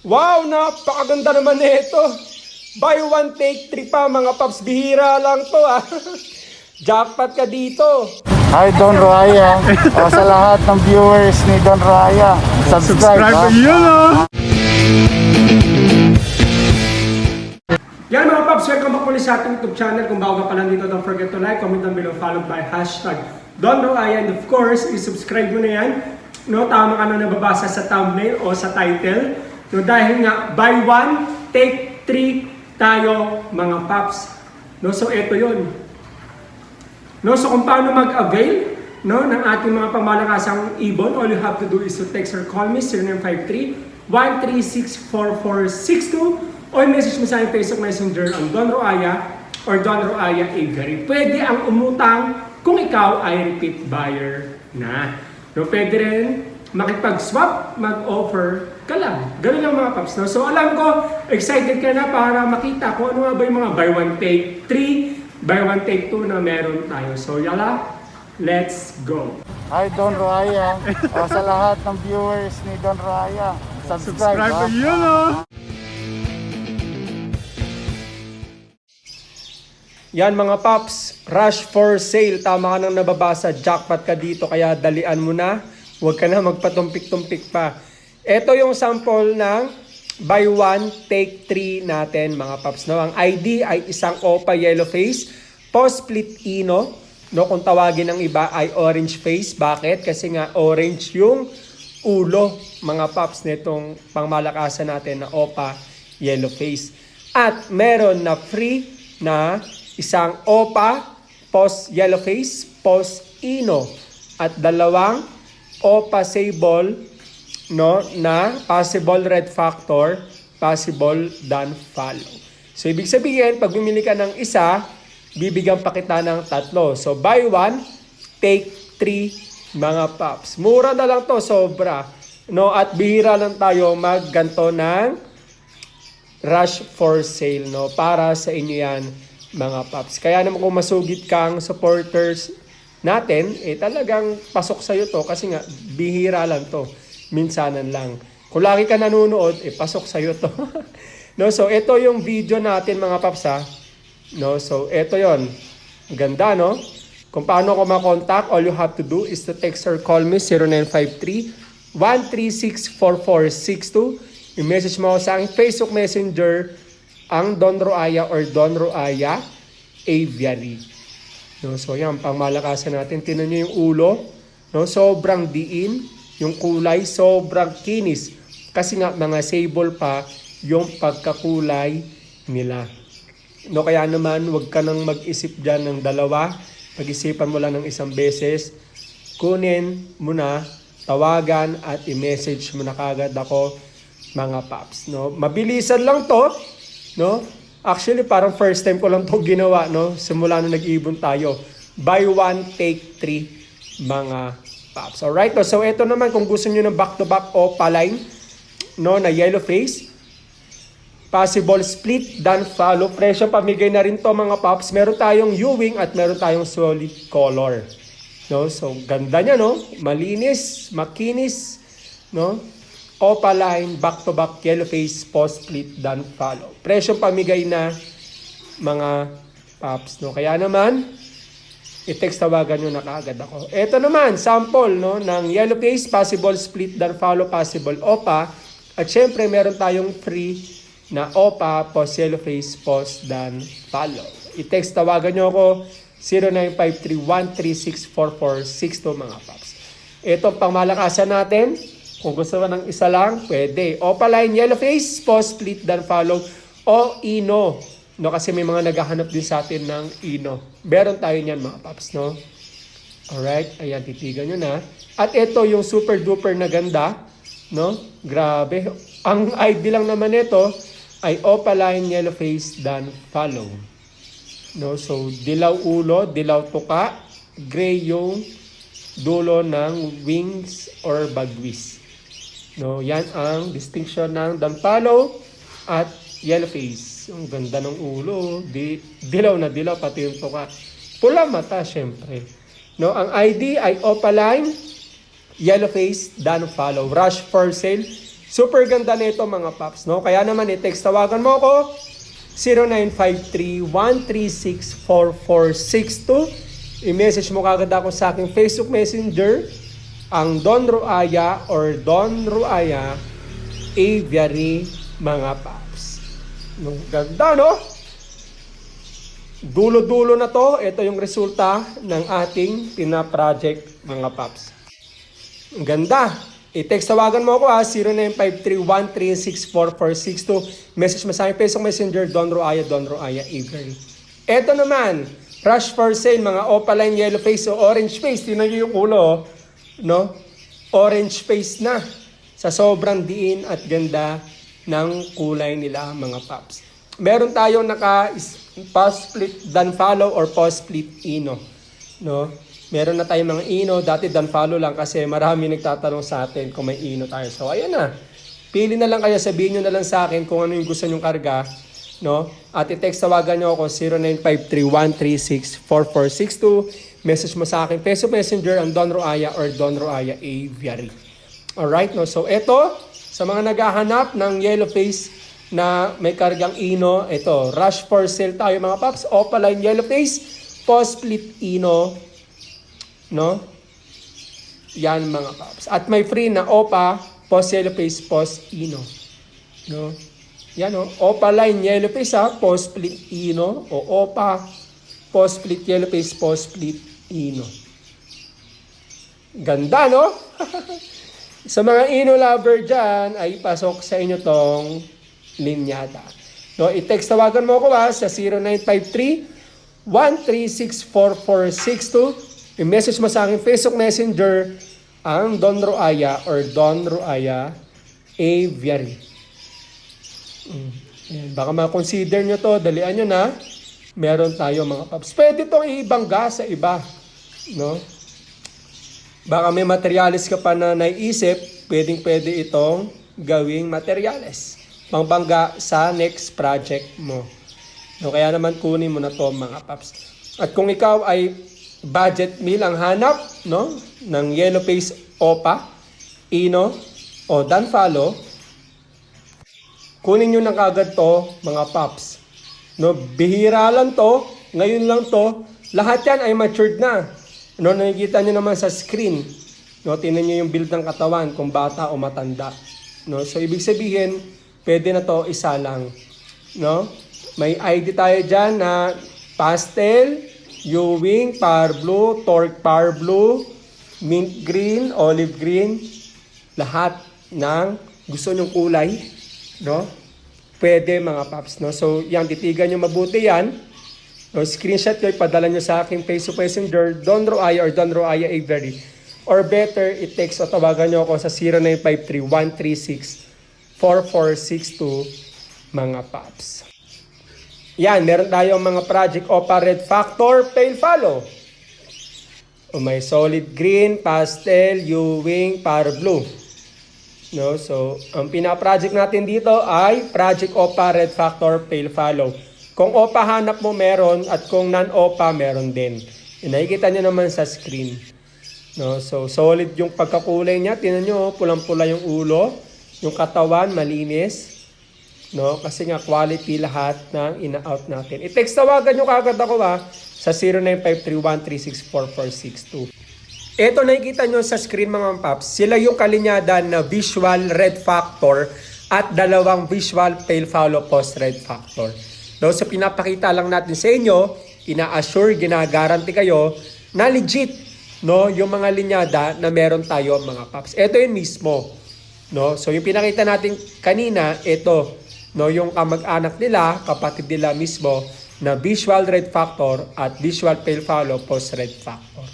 Wow, napakaganda naman nito. Buy one, take three pa mga paps. Bihira lang to ah. Jackpot ka dito. Hi Don Raya. o, sa lahat ng viewers ni Don Raya, subscribe. ha? yun oh. Yan mga paps, welcome back ulit sa ating YouTube channel. Kung bago ka pa lang dito, don't forget to like, comment down below, followed by hashtag Don Roaya. And of course, i-subscribe mo na yan. No, tama ka na nababasa sa thumbnail o sa title. No, dahil nga, buy one, take three tayo mga paps. No, so eto yon. No, so kung paano mag-avail no, ng ating mga pamalakasang ibon, all you have to do is to text or call me 0953 1364462 o message mo sa aking Facebook Messenger ang Don Roaya or Don Roaya Avery. Pwede ang umutang kung ikaw ay repeat buyer na. No, pwede rin makipag-swap, mag-offer ka lang. Ganun lang mga paps. No? So alam ko, excited ka na para makita kung ano nga ba yung mga buy one take 3, buy one take 2 na meron tayo. So yala, let's go. Hi Don Raya. o, sa lahat ng viewers ni Don Raya, subscribe. ha? yun oh. Yan mga paps, rush for sale. Tama ka nang nababasa, jackpot ka dito kaya dalian mo na. Huwag ka na magpatumpik-tumpik pa. Ito yung sample ng buy one, take three natin mga paps. No? Ang ID ay isang OPA yellow face, post split ino. No, kung tawagin ng iba ay orange face. Bakit? Kasi nga orange yung ulo mga paps nitong pangmalakasan natin na OPA yellow face. At meron na free na isang OPA post yellow face, post ino at dalawang OPA sable no na possible red factor, possible dan follow. So ibig sabihin pag bumili ka ng isa, bibigyan pa kita ng tatlo. So buy one, take three mga paps. Mura na lang to, sobra. No, at bihira lang tayo magganto ng rush for sale no para sa inyo yan mga paps. Kaya naman kung masugit kang supporters natin, eh talagang pasok sa'yo to kasi nga bihira lang to. Minsanan lang. Kung lagi ka nanonood, eh pasok sa'yo to. no, so ito yung video natin mga paps ha. No, so ito yon. Ganda no? Kung paano ko makontakt, all you have to do is to text or call me 0953 1364462. I-message mo sa aking Facebook Messenger ang Don Roaya or Don Roaya Aviary. No, so yan, pangmalakasan natin. Tinan nyo yung ulo. No, sobrang diin. Yung kulay, sobrang kinis. Kasi nga, mga sable pa yung pagkakulay nila. No, kaya naman, wag ka nang mag-isip dyan ng dalawa. Pag-isipan mo lang ng isang beses. Kunin mo na, tawagan at i-message mo na kagad ako mga paps. No? Mabilisan lang to. No? Actually, parang first time ko lang to ginawa. No? Simula nung nag-ibon tayo. Buy one, take three mga paps. Alright? No? So, ito naman, kung gusto nyo ng back-to-back o paline, no, na yellow face, possible split, dan follow. Presyo pamigay na rin to mga paps. Meron tayong U-wing at meron tayong solid color. No? So, ganda niya, no? Malinis, makinis, no? Opaline, back-to-back, yellow face, post split, dan follow. Presyo pamigay na mga paps, no? Kaya naman, i-text tawagan nyo na kaagad ako. Ito naman, sample, no? Ng yellow face, possible split, dan follow, possible opa. At syempre, meron tayong free na OPA, post yellow face, post, dan follow. I-text tawagan nyo ako 0953-1364462 mga paps. Ito pang malakasan natin. Kung gusto mo ng isa lang, pwede. OPA line, yellow face, post, split, dan follow, o ino. No, kasi may mga naghahanap din sa atin ng ino. Meron tayo niyan mga paps, no? Alright, ayan, titigan nyo na. At ito yung super duper na ganda, no? Grabe. Ang ID lang naman ito ay opaline yellow face dan follow. No, so dilaw ulo, dilaw tuka, gray yung dulo ng wings or bagwis. No, yan ang distinction ng dan follow at yellow face. Ang ganda ng ulo, di, dilaw na dilaw pati yung tuka. Pula mata syempre. No, ang ID ay opaline, yellow face, dan follow. Rush for sale. Super ganda nito mga paps, no? Kaya naman i-text tawagan mo ako 0953-136-4462. I-message mo kagad ako sa aking Facebook Messenger ang Don Ruaya or Don Ruaya Aviary mga paps. No, ganda, no? Dulo-dulo na to. Ito yung resulta ng ating pina-project mga paps. Ang ganda. I-text tawagan mo ako ha, 0953-136-4462. Message mo sa akin, Facebook Messenger, Don Roaya, Don Roaya, Avery. Ito naman, rush for sale, mga opaline yellow face o orange face. Tingnan nyo yung ulo, no? Orange face na. Sa sobrang diin at ganda ng kulay nila, mga paps. Meron tayong naka post split dan follow or post split ino. No? Meron na tayong mga ino. Dati dan follow lang kasi marami nagtatanong sa atin kung may ino tayo. So, ayan na. Pili na lang kayo. Sabihin nyo na lang sa akin kung ano yung gusto nyong karga. No? At i-text tawagan nyo ako 0953-136-4462. Message mo sa akin. Facebook Messenger ang Don Roaya or Don Roaya Aviary. Alright, no? So, eto, sa mga naghahanap ng yellow face na may kargang ino, ito, rush for sale tayo mga paps. Opaline yellow face, post split ino, no? Yan mga paps. At may free na OPA, post yellow face, post ino. No? Yan o. Opaline yellow face ha, post split ino. O OPA, post split yellow face, post split ino. Ganda no? Sa mga ino lover dyan, ay pasok sa inyo tong linyada. No, i-text tawagan mo ako ha sa 0953-1364462. I-message mo sa akin Facebook Messenger ang Don Roaya or Don Roaya Aviary. Mm. Ayan, baka ma-consider nyo to, dalian nyo na. Meron tayo mga paps. Pwede itong ibangga sa iba. No? Baka may materialis ka pa na naisip, pwedeng pwede itong gawing materialis. Pangbangga sa next project mo. No, kaya naman kunin mo na to mga paps. At kung ikaw ay budget meal ang hanap no, ng yellow face opa, ino, o danfalo, kunin nyo na kagad to mga paps. No, bihira lang to, ngayon lang to, lahat yan ay matured na. No, nakikita nyo naman sa screen. No, tingnan nyo yung build ng katawan kung bata o matanda. No, so ibig sabihin, pwede na to isa lang. No? May ID tayo dyan na pastel, Ewing, Power Blue, Torque Power Blue, Mint Green, Olive Green, lahat ng gusto nyong kulay, no? Pwede mga paps, no? So, yan, titigan nyo mabuti yan. No, screenshot ko, ipadala nyo sa aking Facebook Messenger, Don Roaya or Don Roaya Avery. Or better, i-text o tawagan nyo ako sa 0953-136-4462 mga paps. Yan, meron tayong mga project OPA Red Factor, Pale Follow. O may solid green, pastel, Ewing, para blue. No, so ang pina-project natin dito ay Project OPA Red Factor Pale Follow. Kung OPA hanap mo meron at kung non-OPA meron din. Yung nakikita nyo naman sa screen. No, so solid yung pagkakulay niya. Tingnan nyo, pulang-pula yung ulo. Yung katawan, malinis. No, kasi nga quality lahat ng ina-out natin. I-text tawagan nyo kagad ako ha sa 0953-136-4462. Ito nakikita nyo sa screen mga paps, sila yung kalinyada na visual red factor at dalawang visual pale follow post red factor. No, so pinapakita lang natin sa inyo, ina-assure, ginagaranti kayo na legit no, yung mga linyada na meron tayo mga paps. Ito yun mismo. No? So yung pinakita natin kanina, ito, no, yung kamag-anak nila, kapatid nila mismo, na visual red factor at visual pale follow post red factor.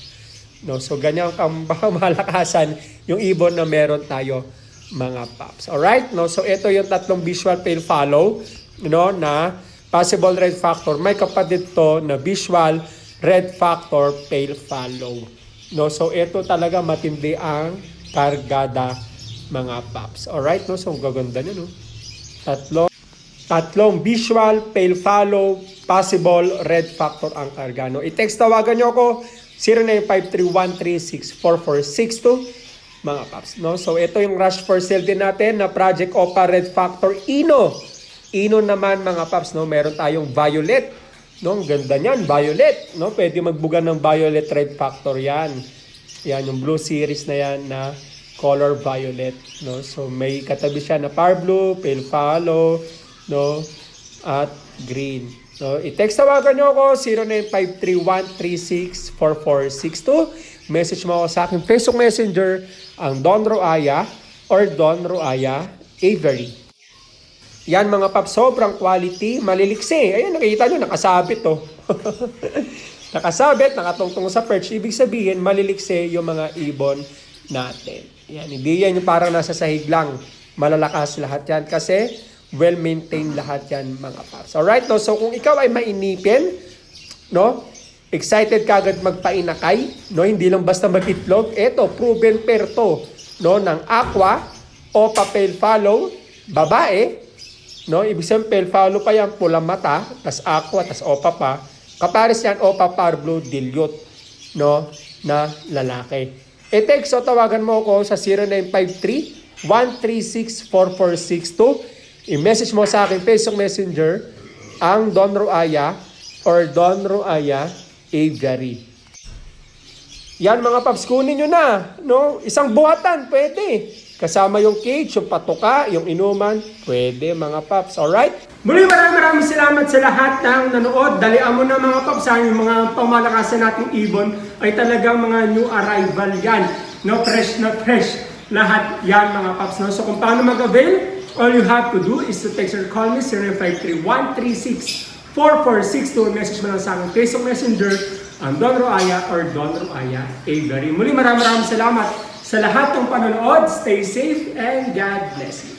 No, so ganyan ang malakasan yung ibon na meron tayo mga paps. All right? No, so ito yung tatlong visual pale follow, no, na possible red factor. May kapatid to na visual red factor pale follow. No, so ito talaga matindi ang kargada mga paps. All right? No, so gaganda niya, no. Tatlo Tatlong visual, pale follow, possible, red factor ang karga. I-text tawagan nyo ako 0953-136-4462. mga paps. No? So ito yung rush for sale din natin na Project Opa Red Factor Ino. Ino naman mga paps, no? meron tayong violet. No? Ang ganda niyan, violet. No? Pwede magbuga ng violet red factor yan. Yan, yung blue series na yan na color violet. No? So may katabi siya na par blue, pale follow, no? at green. No, i-text tawagan nyo ako 0953-136-4462. Message mo ako sa aking Facebook Messenger ang Don Roaya or Don Roaya Avery. Yan mga pap, sobrang quality, maliliksi. Ayun, nakikita nyo, nakasabit to. nakasabit, nakatungtong sa perch. Ibig sabihin, maliliksi yung mga ibon natin. Yan, hindi yan yung parang nasa sahig lang. Malalakas lahat yan kasi well-maintained lahat yan mga paps. Alright, no? So kung ikaw ay mainipin, no? Excited ka agad magpainakay, no? Hindi lang basta mag-itlog. Eto, proven pair to, no? Ng aqua o papel follow, babae, No, ibig sabihin pale follow pa yan, pulang mata, tas aqua, tas opa pa. Kapares yan, opa par blue dilute, no, na lalaki. E text o tawagan mo ako sa 0953-136-4462. I-message mo sa akin Facebook Messenger ang Don Roaya or Don Roaya Avery. Yan mga paps, kunin nyo na. No? Isang buhatan, pwede. Kasama yung cage, yung patuka, yung inuman, pwede mga paps. Alright? Muli maraming maraming salamat sa lahat ng nanood. Dalian mo na mga paps, yung mga pamalakasan nating ibon ay talagang mga new arrival yan. No, fresh na fresh. Lahat yan mga paps. No? So kung paano mag-avail, all you have to do is to text or call me 0953-136-4462. Message mo lang sa aking Facebook Messenger ang Don Roaya or Don Roaya Avery. Muli maraming maraming salamat sa lahat ng panonood. Stay safe and God bless you.